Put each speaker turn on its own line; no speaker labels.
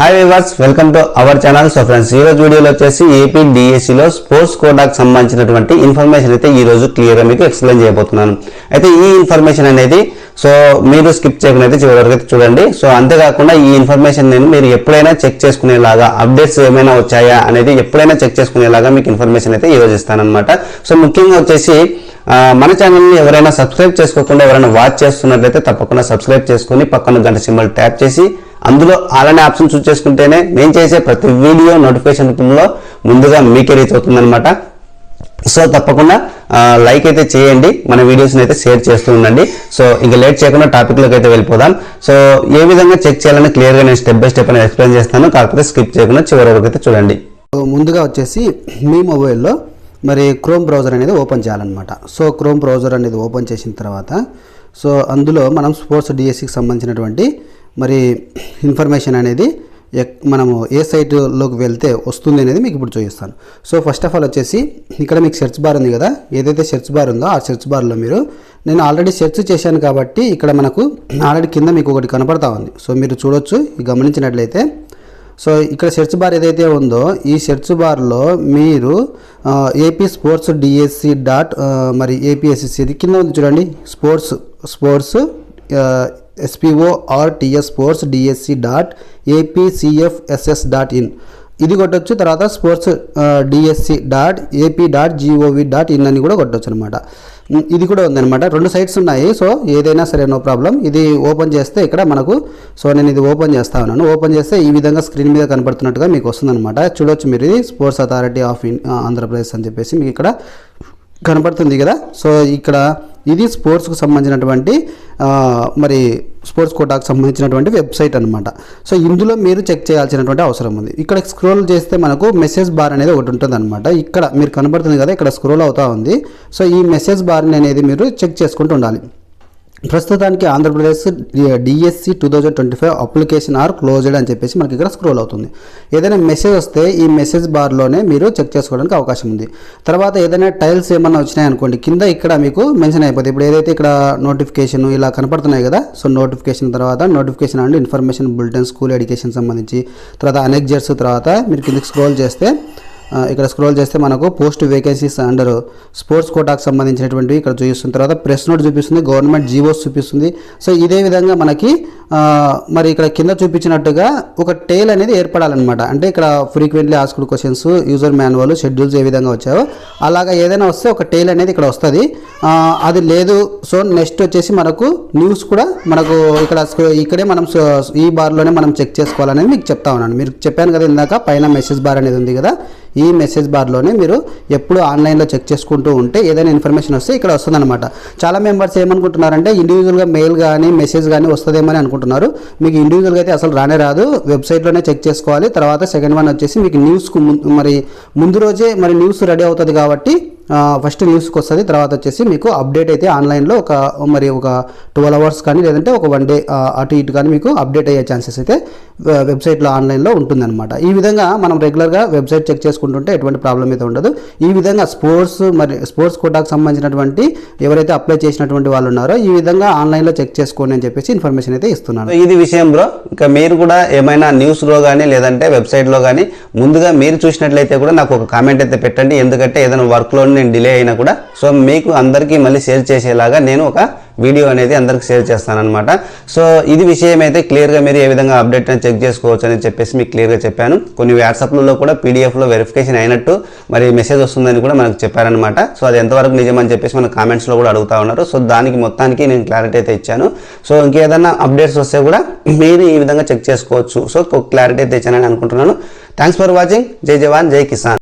Hi viewers welcome to our channel so friends ఈ రోజు వీడియోలో వచ్చేసి ఏపీ డిఎస్సిలో స్పోర్ట్స్ కోటాకు సంబంధించినటువంటి ఇన్ఫర్మేషన్ అయితే ఈ రోజు క్లియర్ మీకు ఎక్స్ప్లెయిన్ చేయబోతున్నాను. అయితే ఈ ఇన్ఫర్మేషన్ అనేది సో మీరు స్కిప్ చేయకుండా అయితే చివరి వరకు చూడండి. సో అంతేకాకుండా ఈ ఇన్ఫర్మేషన్ నేను మీరు ఎప్పుడైనా చెక్ చేసుకునేలాగా అప్డేట్స్ ఏమైనా వచ్చాయా అనేది ఎప్పుడైనా చెక్ చేసుకునేలాగా మీకు ఇన్ఫర్మేషన్ అయితే ఈ రోజు ఇస్తానన్నమాట. సో ముఖ్యంగా వచ్చేసి మన ఛానల్ని ఎవరైనా సబ్స్క్రైబ్ చేసుకోకుండా ఎవరైనా వాచ్ చేస్తున్నట్లయితే తప్పకుండా సబ్స్క్రైబ్ చేసుకొని పక్కన గంట సింబల్ ట్యాప్ చేసి అందులో అలానే ఆప్షన్ చూస్ చేసుకుంటేనే నేను చేసే ప్రతి వీడియో నోటిఫికేషన్ రూపంలో ముందుగా మీకే రీచ్ అవుతుందనమాట సో తప్పకుండా లైక్ అయితే చేయండి మన వీడియోస్ని అయితే షేర్ చేస్తూ ఉండండి. సో ఇంకా లేట్ చేయకుండా టాపిక్లోకి అయితే వెళ్ళిపోదాం. సో ఏ విధంగా చెక్ చేయాలని క్లియర్గా నేను స్టెప్ బై స్టెప్ అనేది ఎక్స్ప్లెయిన్ చేస్తాను. కాకపోతే స్కిప్ చేయకుండా చివరి వరకు అయితే చూడండి.
ముందుగా వచ్చేసి మీ మొబైల్లో మరి క్రోమ్ బ్రౌజర్ అనేది ఓపెన్ చేయాలన్నమాట. సో క్రోమ్ బ్రౌజర్ అనేది ఓపెన్ చేసిన తర్వాత సో అందులో మనం స్పోర్ట్స్ డిఎస్సికి సంబంధించినటువంటి మరి ఇన్ఫర్మేషన్ అనేది ఎక్- మనము ఏ సైట్లోకి వెళ్తే వస్తుంది అనేది మీకు ఇప్పుడు చూపిస్తాను. సో ఫస్ట్ ఆఫ్ ఆల్ వచ్చేసి ఇక్కడ మీకు సెర్చ్ బార్ ఉంది కదా? ఏదైతే సెర్చ్ బార్ ఉందో ఆ సెర్చ్ బార్లో మీరు నేను ఆల్రెడీ సెర్చ్ చేశాను కాబట్టి ఇక్కడ మనకు ఆల్రెడీ కింద మీకు ఒకటి కనపడతా ఉంది. సో మీరు చూడొచ్చు గమనించినట్లయితే. సో ఇక్కడ సెర్చ్ బార్ ఏదైతే ఉందో ఈ సెర్చ్ బార్లో మీరు ఏపీ స్పోర్ట్స్ డిఎస్సి డాట్ మరి ఏపీఎస్ఎస్సి ఇది కింద ఉంది చూడండి. Sports sports S P O R T S sports DSC dot APCFSS dot in ఇది కొట్టొచ్చు తర్వాత sports DSC dot AP dot G O V dot in అని కూడా కొట్టొచ్చు అనమాట ఇది కూడా ఉందన్నమాట. రెండు సైట్స్ ఉన్నాయి సో ఏదైనా సరే నో ప్రాబ్లం ఇది ఓపెన్ చేస్తే ఇక్కడ మనకు సో నేను ఇది ఓపెన్ చేస్తా ఉన్నాను. ఓపెన్ చేస్తే ఈ విధంగా స్క్రీన్ మీద కనపడుతున్నట్టుగా మీకు వస్తుందన్నమాట. చూడొచ్చు మీరు ఇది sports authority of in Andhra Pradesh అని చెప్పేసి మీకు ఇక్కడ కనపడుతుంది కదా. సో ఇక్కడ ఇది స్పోర్ట్స్కు సంబంధించినటువంటి మరి స్పోర్ట్స్ కోటాకు సంబంధించినటువంటి వెబ్సైట్ అనమాట సో ఇందులో మీరు చెక్ చేయాల్సినటువంటి అవసరం ఉంది. ఇక్కడ స్క్రోల్ చేస్తే మనకు మెసేజ్ బార్ అనేది ఒకటి ఉంటుంది అనమాట ఇక్కడ మీరు కనబడుతుంది కదా ఇక్కడ స్క్రోల్ అవుతా ఉంది. సో ఈ మెసేజ్ బార్ అనేది మీరు చెక్ చేసుకుంటూ ఉండాలి. ప్రస్తుతానికి Andhra Pradesh DSC two thousand twenty five application are closed అని చెప్పేసి మనకి ఇక్కడ స్క్రోల్ అవుతుంది. ఏదైనా మెసేజ్ వస్తే ఈ మెసేజ్ బార్లోనే మీరు చెక్ చేసుకోవడానికి అవకాశం ఉంది. తర్వాత ఏదైనా టైల్స్ ఏమన్నా వచ్చినాయనుకోండి కింద ఇక్కడ మీకు మెన్షన్ అయిపోతుంది ఇప్పుడు ఏదైతే ఇక్కడ నోటిఫికేషన్ ఇలా కనపడుతున్నాయి కదా సో నోటిఫికేషన్ తర్వాత notification and information bulletin school education సంబంధించి తర్వాత అనెక్జర్స్ తర్వాత మీరు కిందకి స్క్రోల్ చేస్తే ఇక్కడ స్క్రోల్ చేస్తే మనకు పోస్ట్ వేకెన్సీస్ అండర్ స్పోర్ట్స్ కోటాకు సంబంధించినటువంటివి ఇక్కడ చూపిస్తుంది. తర్వాత ప్రెస్ నోట్ చూపిస్తుంది గవర్నమెంట్ జీవోస్ చూపిస్తుంది. సో ఇదే విధంగా మనకి మరి ఇక్కడ కింద చూపించినట్టుగా ఒక టేల్ అనేది ఏర్పడాలన్నమాట. అంటే ఇక్కడ frequently asked questions user manual schedules ఏ విధంగా వచ్చాయో అలాగా ఏదైనా వస్తే ఒక టేల్ అనేది ఇక్కడ వస్తుంది. అది లేదు సో నెక్స్ట్ వచ్చేసి మనకు న్యూస్ కూడా మనకు ఇక్కడ ఇక్కడే మనం ఈ బార్లోనే మనం చెక్ చేసుకోవాలనేది మీకు చెప్తా ఉన్నాను. మీరు చెప్పాను కదా ఇందాక పైన మెసేజ్ బార్ అనేది ఉంది కదా. ఈ మెసేజ్ బార్లోనే మీరు ఎప్పుడు ఆన్లైన్లో చెక్ చేసుకుంటూ ఉంటే ఏదైనా ఇన్ఫర్మేషన్ వస్తే ఇక్కడ వస్తుందన్నమాట. చాలా మెంబర్స్ ఏమనుకుంటున్నారంటే ఇండివిజువల్గా మెయిల్ కానీ మెసేజ్ కానీ వస్తుందేమని అనుకుంటున్నారు. మీకు ఇండివిజువల్గా అయితే అసలు రానే రాదు. వెబ్సైట్లోనే చెక్ చేసుకోవాలి. తర్వాత సెకండ్ వన్ వచ్చేసి మీకు న్యూస్కు ముందు మరి ముందు రోజే మరి న్యూస్ రెడీ అవుతుంది కాబట్టి ఫస్ట్ న్యూస్కి వస్తుంది తర్వాత వచ్చేసి మీకు అప్డేట్ అయితే ఆన్లైన్లో ఒక మరి ఒక ట్వెల్వ్ అవర్స్ కానీ లేదంటే ఒక వన్ డే అటు ఇటు కానీ మీకు అప్డేట్ అయ్యే ఛాన్సెస్ అయితే వెబ్సైట్లో ఆన్లైన్లో ఉంటుందన్నమాట. ఈ విధంగా మనం రెగ్యులర్గా వెబ్సైట్ చెక్ చేసుకుంటుంటే ఎటువంటి ప్రాబ్లం అయితే ఉండదు. ఈ విధంగా స్పోర్ట్స్ మరి స్పోర్ట్స్ కోటాకు సంబంధించినటువంటి ఎవరైతే అప్లై చేసినటువంటి వాళ్ళు ఉన్నారో ఈ విధంగా ఆన్లైన్లో చెక్ చేసుకోండి అని చెప్పేసి ఇన్ఫర్మేషన్ అయితే ఇస్తున్నాను.
ఇది విషయం బ్రో ఇంకా మీరు కూడా ఏమైనా న్యూస్లో కానీ లేదంటే వెబ్సైట్లో కానీ ముందుగా మీరు చూసినట్లయితే కూడా నాకు ఒక కామెంట్ అయితే పెట్టండి. ఎందుకంటే ఏదైనా వర్క్లో నేను డిలే అయినా కూడా. సో మీకు అందరికీ మళ్ళీ షేర్ చేసేలాగా నేను ఒక వీడియో అనేది అందరికి షేర్ చేస్తానమాట సో ఇది విషయం అయితే క్లియర్గా మీరు ఏ విధంగా అప్డేట్ అని చెక్ చేసుకోవచ్చు అని చెప్పేసి మీకు క్లియర్గా చెప్పాను. కొన్ని వాట్సాప్లలో కూడా పీడిఎఫ్లో వెరిఫికేషన్ అయినట్టు మరి మెసేజ్ వస్తుందని కూడా మనకు చెప్పారనమాట సో అది ఎంతవరకు నిజమని చెప్పేసి మన కామెంట్స్లో కూడా అడుగుతా ఉన్నారు. సో దానికి మొత్తానికి నేను క్లారిటీ అయితే ఇచ్చాను. సో ఇంకేదన్నా అప్డేట్స్ వస్తే కూడా మీరు ఈ విధంగా చెక్ చేసుకోవచ్చు. సో క్లారిటీ అయితే ఇచ్చానని అనుకుంటున్నాను. థ్యాంక్స్ ఫర్ వాచింగ్ జై జవాన్ జై కిసాన్.